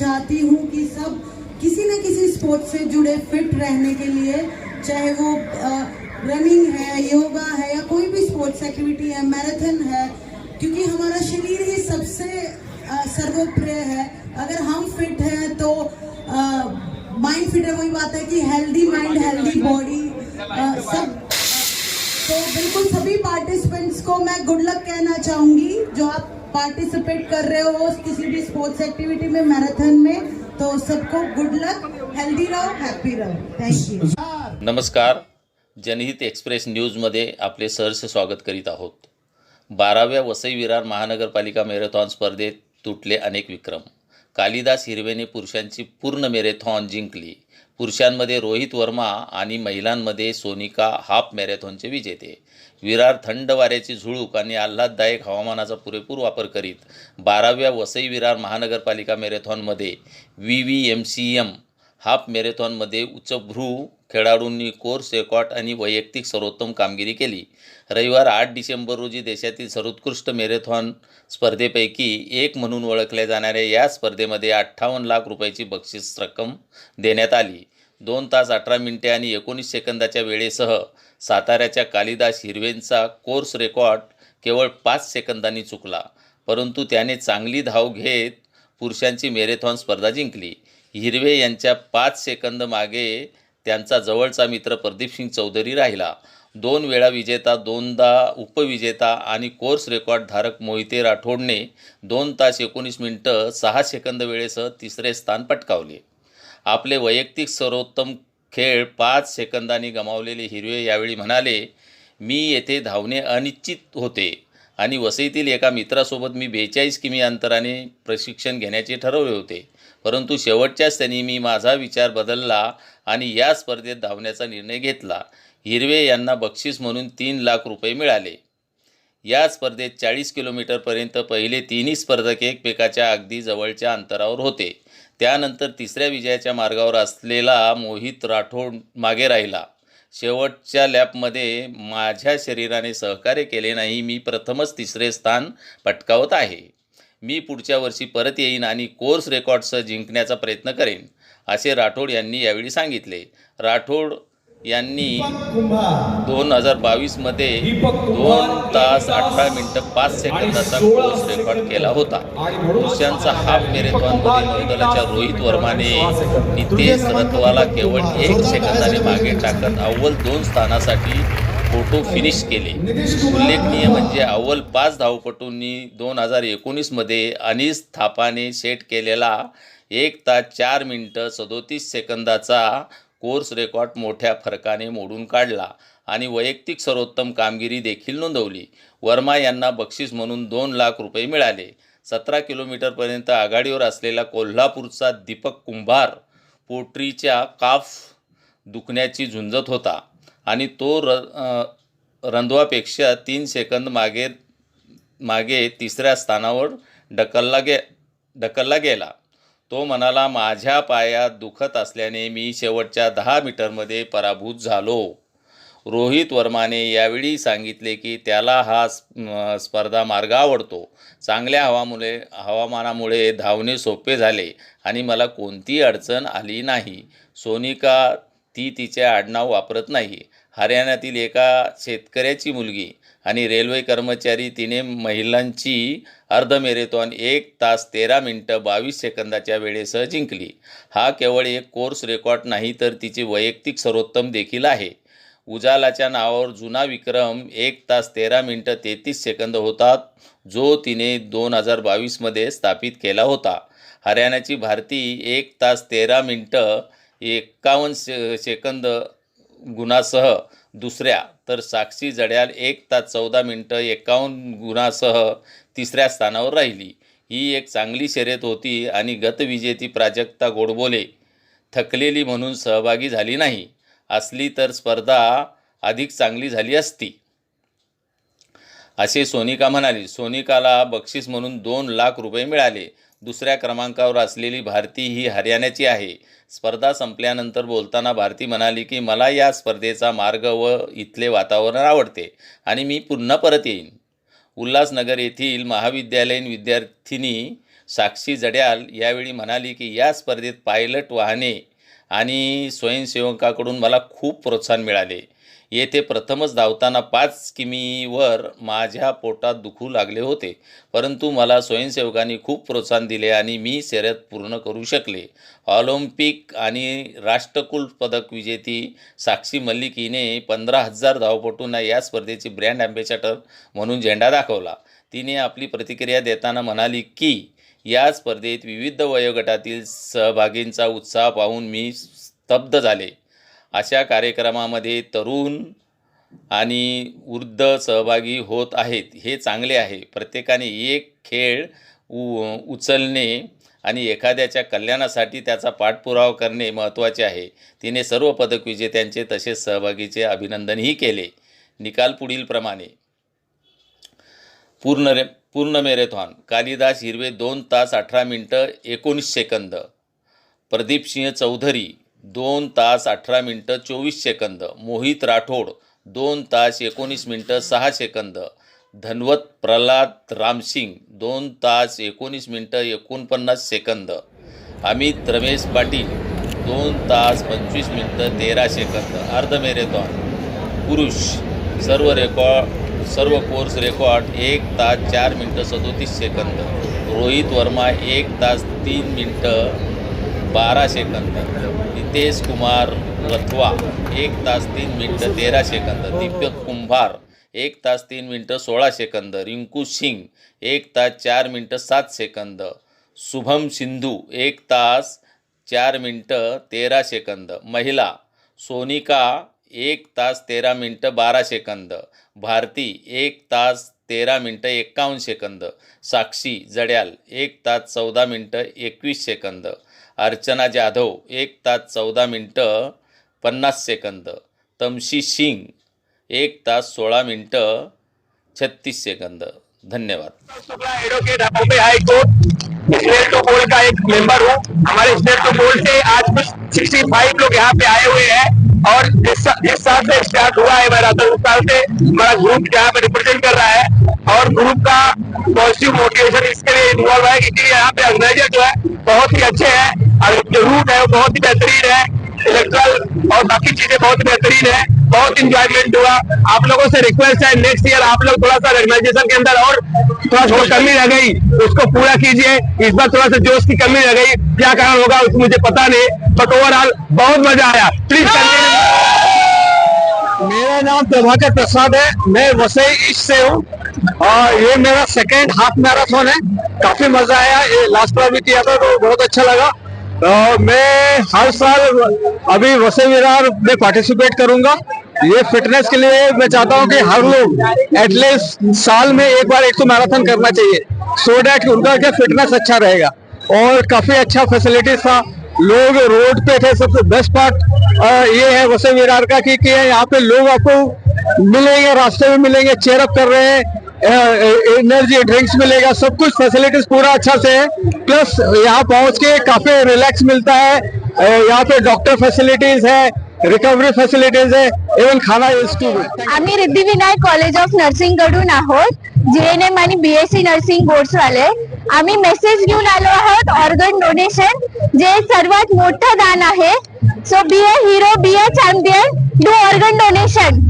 चाहती हूँ कि सब किसी न किसी स्पोर्ट्स से जुड़े फिट रहने के लिए चाहे वो रनिंग है योगा है या कोई भी स्पोर्ट्स एक्टिविटी है मैराथन है क्योंकि हमारा शरीर ही सबसे सर्वोप्रिय है। अगर हम फिट हैं तो माइंड फिट है वही बात है कि हेल्दी माइंड हेल्दी बॉडी सब। तो बिल्कुल सभी पार्टिसिपेंट्स को मैं गुड लक कहना चाहूँगी जो आप पार्टिसिपेट कर रहे हो किसी भी स्पोर्ट्स एक्टिविटी में मैराथन में तो सबको गुड लक हेल्दी रहो हैप्पी रहो। थैंक यू नमस्कार जनहित एक्सप्रेस न्यूजमध्ये आपले सहर्ष स्वागत करीत आहोत. बाराव्या वसई विरार महानगरपालिका मॅरेथॉन स्पर्धेत तुटले अनेक विक्रम. कालिदास हिरवेने पुरुषांची पूर्ण मॅरेथॉन जिंकली. पुरुषांमध्ये रोहित वर्मा आणि महिलांमध्ये सोनिका हाफ मॅरेथॉनचे विजेते. विरार थंड वाऱ्याची झुळूक आणि आल्हाददायक हवामानाचा पुरेपूर वापर करीत बाराव्या वसई विरार महानगरपालिका मॅरेथॉनमध्ये V V M C M half मॅरेथॉनमध्ये उच्चभ्रू खेळाडूंनी कोर्स रेकॉर्ड आणि वैयक्तिक सर्वोत्तम कामगिरी केली. रविवार आठ डिसेंबर रोजी देशातील सर्वोत्कृष्ट मॅरेथॉन स्पर्धेपैकी एक म्हणून ओळखल्या जाणाऱ्या या स्पर्धेमध्ये अठ्ठावन्न लाख रुपयाची बक्षीस रक्कम देण्यात आली. दोन तास अठरा मिनिटे आणि एकोणीस सेकंदाच्या वेळेसह साताऱ्याच्या कालिदास हिरवेंचा कोर्स रेकॉर्ड केवळ पाच सेकंदांनी चुकला. परंतु त्याने चांगली धाव घेत पुरुषांची मॅरेथॉन स्पर्धा जिंकली. हिरवे यांच्या पाच सेकंद मागे त्यांचा जवळचा मित्र प्रदीपसिंग चौधरी राहिला. दोन वेळा विजेता दोनदा उपविजेता आणि कोर्स रेकॉर्ड धारक मोहिते राठोडने दोन तास एकोणीस मिनटं सहा सेकंद वेळेसह तिसरे स्थान पटकावले. आपले वैयक्तिक सर्वोत्तम खेळ पाच सेकंदांनी गमावलेले हिरवे यावेळी म्हणाले मी येथे धावणे अनिश्चित होते आणि वसईतील एका मित्रासोबत मी बेचाळीस किमी अंतराने प्रशिक्षण घेण्याचे ठरवले होते. परंतु शेवटच्या त्यांनी मी माझा विचार बदलला आणि या स्पर्धेत धावण्याचा निर्णय घेतला. हिरवे यांना बक्षीस म्हणून तीन लाख रुपये मिळाले. या स्पर्धेत चाळीस किलोमीटरपर्यंत पहिले तिन्ही स्पर्धक एकमेकाच्या अगदी जवळच्या अंतरावर होते. त्यानंतर तिसऱ्या विजयाच्या मार्गावर असलेला मोहित राठोड मागे राहिला. शेवटच्या लॅपमध्ये माझ्या शरीराने सहकार्य केले नाही मी प्रथमच तिसरे स्थान पटकावत आहे. मी पुढच्या वर्षी परत येईन आणि कोर्स रेकॉर्डसह जिंकण्याचा प्रयत्न करेन असे राठोड यांनी यावेळी सांगितले. राठोड यांनी दोन हजार बावीसमध्ये दोन तास अठरा मिनिटं पाच सेकंदाचा कोर्स रेकॉर्ड केला होता. पुरुषांचा हाफ मॅरेथॉनमध्ये नौदलाच्या रोहित वर्माने नितेश रथवाला केवळ एक सेकंदाने मागे टाकत अव्वल दोन स्थानासाठी फोटो फिनिश केले. उल्लेखनीय म्हणजे अव्वल पाच धावपटूंनी दोन हजार एकोणीसमध्ये अनिस थापाने सेट केलेला एक तास चार मिनटं सदोतीस सेकंदाचा कोर्स रेकॉर्ड मोठ्या फरकाने मोडून काढला आणि वैयक्तिक सर्वोत्तम कामगिरी देखील नोंदवली. वर्मा यांना बक्षीस म्हणून दोन लाख रुपये मिळाले. सतरा किलोमीटरपर्यंत आघाडीवर असलेला कोल्हापूरचा दीपक कुंभार पोट्रीच्या काफ दुखण्याची झुंजत होता आणि तो र रंधवापेक्षा तीन सेकंद मागे मागे तिसऱ्या स्थानावर ढकलला गे ढकलला गेला. तो म्हणाला माझ्या पायात दुखत असल्याने मी शेवटच्या दहा मीटरमध्ये पराभूत झालो. रोहित वर्माने यावेळी सांगितले की त्याला हा स्पर्धा मार्ग आवडतो चांगल्या हवामुळे हवामानामुळे धावणे सोपे झाले आणि मला कोणतीही अडचण आली नाही. सोनिका ती तिचे आडनाव वापरत नाही. हरियाणातील एका शेतकऱ्याची मुलगी आणि रेल्वे कर्मचारी तिने महिलांची अर्ध मेरेथॉन एक तास तेरा मिनटं बावीस सेकंदाच्या वेळेसह जिंकली. हा केवळ एक कोर्स रेकॉर्ड नाही तर तिचे वैयक्तिक सर्वोत्तम देखील आहे. उजालाच्या नावावर जुना विक्रम एक तास तेरा मिनटं तेहतीस सेकंद होता जो तिने दोन हजार बावीसमध्ये स्थापित केला होता. हरियाणाची भारती एक तास तेरा मिनटं एक्कावन्न से सेकंद गुणासह दुसऱ्या तर साक्षी जड्याल एक तास चौदा मिनटं एकावन्न गुणासह तिसऱ्या स्थानावर राहिली. ही एक चांगली शर्यत होती आणि गतविजेती प्राजक्ता गोडबोले थकलेली म्हणून सहभागी झाली नाही. असली तर स्पर्धा अधिक चांगली झाली असती. असे सोनिका म्हणाली सोनिकाला बक्षीस म्हणून दोन लाख रुपये मिळाले. दुसऱ्या क्रमांकावर असलेली भारती ही हरियाणाची आहे. स्पर्धा संपल्यानंतर बोलताना भारती म्हणाली की मला या स्पर्धेचा मार्ग व इथले वातावरण आवडते आणि मी पुन्हा परत येईन. उल्हासनगर येथील महाविद्यालयीन विद्यार्थिनी साक्षी जड्याल यावेळी म्हणाली की या स्पर्धेत पायलट वाहने आणि स्वयंसेवकाकडून मला खूप प्रोत्साहन मिळाले. येथे प्रथमच धावताना पाच किमीवर माझ्या पोटात दुखू लागले होते. परंतु मला स्वयंसेवकांनी खूप प्रोत्साहन दिले आणि मी शर्यत पूर्ण करू शकले. ऑलिम्पिक आणि राष्ट्रकुल पदक विजेती साक्षी मल्लिक हिने पंधरा हजार धावपटूंना या स्पर्धेची ब्रँड ॲम्बेसॅडर म्हणून झेंडा दाखवला. तिने आपली प्रतिक्रिया देताना म्हणाली की या स्पर्धेत विविध वयोगटातील सहभागींचा उत्साह पाहून मी स्तब्ध झाले. अशा कार्यक्रमामध्ये तरुण आणि वृद्ध सहभागी होत आहेत हे चांगले आहे. प्रत्येकाने एक खेळ उ उचलणे आणि एखाद्याच्या कल्याणासाठी त्याचा पाठपुरावा करणे महत्त्वाचे आहे. तिने सर्व पदक विजेत्यांचे तसेच सहभागीचे अभिनंदनही केले. निकाल पुढीलप्रमाणे. पूर्ण रे पूर्ण मॅरेथॉन. कालिदास हिरवे दोन तास अठरा मिनटं एकोणीस सेकंद. प्रदीप सिंह चौधरी दोन तास अठरा मिनटं चोवीस सेकंद. मोहित राठोड दोन तास एकोणीस मिनटं सहा सेकंद. धनवत प्रल्हाद रामसिंग दोन तास एकोणीस मिनटं एकोणपन्नास सेकंद. अमित रमेश पाटील दोन तास पंचवीस मिनटं तेरा सेकंद. अर्ध मॅरेथॉन. पुरुष सर्व रेकॉर्ड सर्व कोर्स रेकॉर्ड एक तास चार मिनटं सदोतीस सेकंद. रोहित वर्मा एक तास तीन मिनटं बारा सेकंद. नितेश कुमार रथवा एक तास तीन मिनटं तेरा सेकंद. दीपक कुंभार एक तास तीन मिनटं सोळा सेकंद. रिंकू सिंग एक तास चार मिनटं सात सेकंद. शुभम सिंधू एक तास चार मिनटं तेरा सेकंद. महिला सोनिका एक तास तेरा मिनटं बारा सेकंद. भारती एक तास तेरा मिनटं एक्कावन्न सेकंद. साक्षी जड्याल एक तास चौदा मिनटं एकवीस सेकंद. अर्चना जाधव एक तास चौदा मिनटं पन्नास सेकंद. तमशी सिंग एक तास सोळा मिनटं छत्तीस सेकंद. धन्यवाद. Advocate high court state to board का एक मेंबर हूँ. हमारे स्टेट टू बोर्ड से आज कुछ 65 लोग यहाँ पे आए हुए हैं. और जिस सा- जिस साल से स्टार्ट हुआ है मैराथन उस साल से हमारा ग्रुप यहाँ पे रिप्रेजेंट कर रहा है, और ग्रुप का पॉजिटिव मोटिवेशन इसके लिए इन्वॉल्व है, क्योंकि यहाँ पे ऑर्गेनाइजर जो है, बहुत ही अच्छे हैं, और जो रूट है वो बहुत ही बेहतरीन है। इलेक्ट्रल और बाकी चीज़ें बहुत बेहतरीन है। बहुत इंजॉयमेंट हुआ। आप लोगों से रिक्वेस्ट है नेक्स्ट ईयर आप लोग थोड़ा सा ऑर्गेनाइजेशन के अंदर और थोड़ा सा कमी रह गई, उसको पूरा कीजिए। इस बार थोड़ा सा जोश की कमी रह गई। क्या कारण होगा उसको मुझे पता नहीं बट ओवरऑल बहुत मज़ा आया। प्लीज़ मेरा नाम प्रभाकर प्रसाद है। मैं वसई ईस्ट से हूँ। और ये मेरा सेकेंड हाफ़ मैराथन है। काफ़ी मज़ा आया। ये लास्ट बार भी किया था तो बहुत अच्छा लगा। तो मैं हर साल अभी वसई विरार में पार्टिसिपेट करूँगा। ये फिटनेस के लिए मैं चाहता हूँ कि हर लोग एटलीस्ट साल में एक बार एक तो मैराथन करना चाहिए सो डैट उनका क्या फिटनेस अच्छा रहेगा। और काफ़ी अच्छा फैसिलिटीज़ था। लोग रोड पे थे सबसे बेस्ट पार्ट ये है वसई विरार का कि, कि यहाँ पे लोग आपको मिलेंगे रास्ते में मिलेंगे चेयर अप कर रहे हैं। एनर्जी ड्रिंक्स मिलेगा सब कुछ फैसिलिटीज़ पूरा अच्छा से है। प्लस यहाँ पहुँच के काफ़ी रिलैक्स मिलता है। यहाँ पे डॉक्टर फैसिलिटीज़ है रिकवरी फॅसिलिटीज आहे इव्हन खाना इज़ टू आम्ही रिद्धिविनायक कॉलेज ऑफ़ नर्सिंग कडून आहोत जीएनएम आणि बीएससी नर्सिंग कोर्स वाले. आम्ही मेसेज घेऊन आलो आहोत ऑर्गन डोनेशन जे सर्वात मोठं दान आहे. So be a hero be a champion do organ donation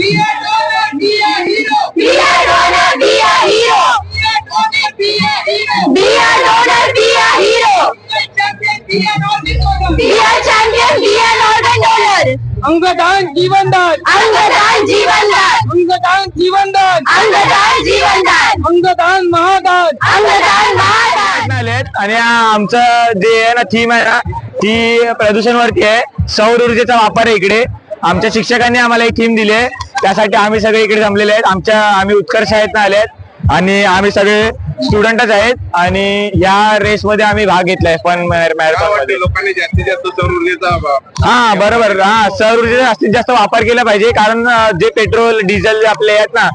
Be a donor, be a hero. Be a donor, be a hero. Be a donor, be a hero. Be a donor be a hero Be a champion, be an organ donor. Be a champion be a organ donor अंगदान जीवनदान अंगदान जीवनदान अंगदान जीवनदान अंगदान जीवनदान अंगदान महादान अंगदान महादान आलेत आणि आमचं जे आहे ना थीम आहे ना ती प्रदूषण वरती आहे. सौर ऊर्जेचा वापर आहे इकडे. आमच्या शिक्षकांनी आम्हाला एक थीम दिली आहे. त्यासाठी आम्ही सगळे इकडे जमलेले आहेत. आमच्या आम्ही उत्कर्ष शाळेत आले आहेत आणि आम्ही सगळे स्टुडंटच आहेत. आणि या रेस मध्ये आम्ही भाग घेतलाय फन मॅरेथॉनमध्ये. लोकांनी जास्तीत जास्त सौर ऊर्जेचा हा बरोबर. हा सौर ऊर्जेचा जास्तीत जास्त वापर केला पाहिजे. कारण जे पेट्रोल डिझेल आपले आहेत ना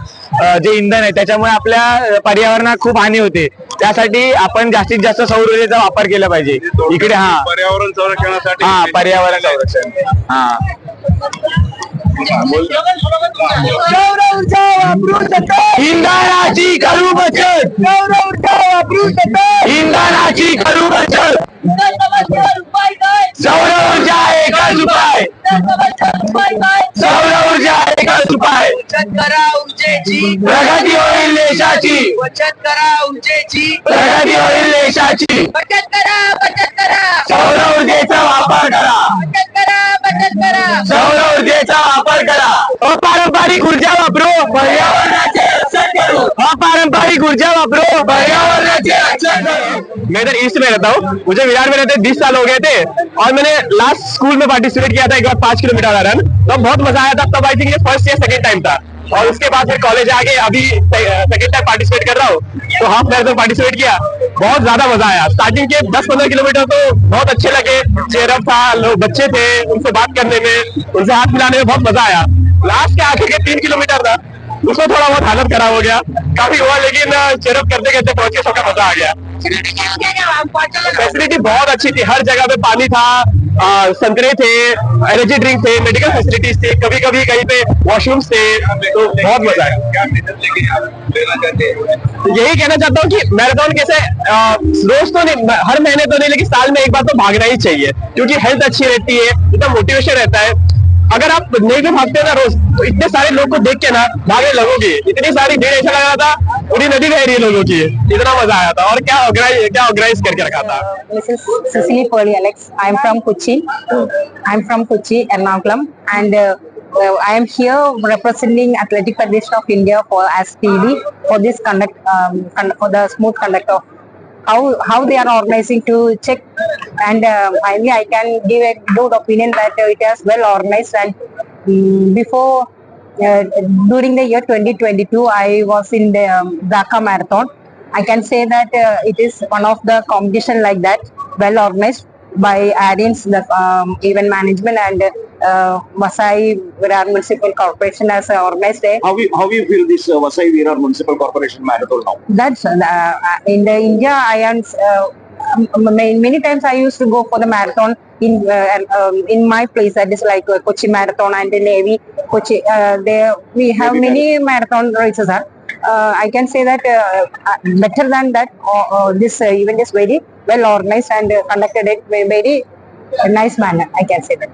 जे इंधन आहे त्याच्यामुळे आपल्या पर्यावरणात खूप हानी होते. त्यासाठी आपण जास्तीत जास्त सौर ऊर्जेचा वापर केला पाहिजे. इकडे हा. पर्यावरण संरक्षणासाठी हा पर्यावरण संरक्षण. हा. सौर ऊर्जा वापरू शकतो इंधनाची करू बचत. सौर ऊर्जा वापरू शकतो इंधनाची करू बचत. सौर ऊर्जा एकच उपाय सौर ऊर्जा एकच उपाय बचत करा ऊर्जेची प्रगती होईल देशाची. बचत करा ऊर्जेची प्रगती होईल देशाची. बचत करा बचत करा. सौर ऊर्जेचा वापर करा. बचत करा बचत करा. सौर ऊर्जेचा वापर करा. अपारंपरिक ऊर्जा वापरू. पर्यावरणाचे रक्षण करू. अपारंपरिक ऊर्जा वापरू. पर्यावरणाचे रक्षण करू. मैं इधर ईस्ट में रहता हूँ। मुझे विरार में रहते बीस साल हो गए थे। और मैंने लास्ट स्कूल में पार्टिसिपेट किया था, एक बार पाँच किलोमीटर का रन तब बहुत मज़ा आया था, तब आई थिंक फ़र्स्ट या सेकंड टाइम था। और उसके बाद फिर कॉलेज आके अभी सेकंड टाइम पार्टिसिपेट कर रहा हूँ। तो हाफ़ मैराथन पार्टिसिपेट किया। बहुत ज़्यादा मज़ा आया। स्टार्टिंग के 10-15 किलोमीटर तो बहुत अच्छे लगे। चेयरअप था, लोग बच्चे थे, उनसे बात करने में, उनसे हाथ मिलाने में बहुत मज़ा आया। लास्ट के आखिर के तीन किलोमीटर था। उसमें थोड़ा बहुत हालत खराब हो गया। काफ़ी हुआ, लेकिन चेयरअप करते करते पहुँचे, सबका मज़ा आ गया। फैसिलिटी बहुत अच्छी थी, हर जगह पे पानी था संतरे थे एनर्जी ड्रिंक थे मेडिकल फैसिलिटीज़ थी कभी कभी कहीं पे वॉशरूम थे तो बहुत मज़ा आया। तो यही कहना चाहता हूँ कि मैराथन कैसे रोज तो नहीं हर महीने तो नहीं, लेकिन साल में एक बार तो भागना ही चाहिए, क्योंकि हेल्थ अच्छी रहती है, इतना मोटिवेशन रहता है। अगर आप नहीं भी भागते ना रोज तो इतने सारे लोग को देख के ना, भागने लगोगे। इतनी सारी भीड़, ऐसा लग रहा था पूरी नदी बह रही है लोगों की इतना मजा आया था और क्या ऑर्गेनाइज क्या ऑर्गेनाइज करके रखा था This is Cecily Poli Alex. I am from Kochi. I am from Kochi, Ernakulam, and uh, I am here representing Athletic Federation of India for as PD for this conduct um, con- for the smooth conduct of how how they are organizing to check. And uh, finally, I can give a good opinion that uh, it is well organized and um, before. During the year 2022, I was in the um, Dhaka Marathon. I can say that uh, it is one of the competition like that, well organized by Arians, the um, event management and uh, Masai Virar Municipal Corporation has uh, organized a How you, how you feel this uh, Vasai Virar Municipal Corporation Marathon now? that's uh, uh, in the India I am uh, many, many times I used to go for the marathon in uh, um, in my place that is like uh, Kochi Marathon and the Navy Kochi uh, there we have Navy many marathon races are uh, I can say that uh, uh, better than that uh, uh, this uh, event is very well organized and uh, conducted in a very nice manner I can say that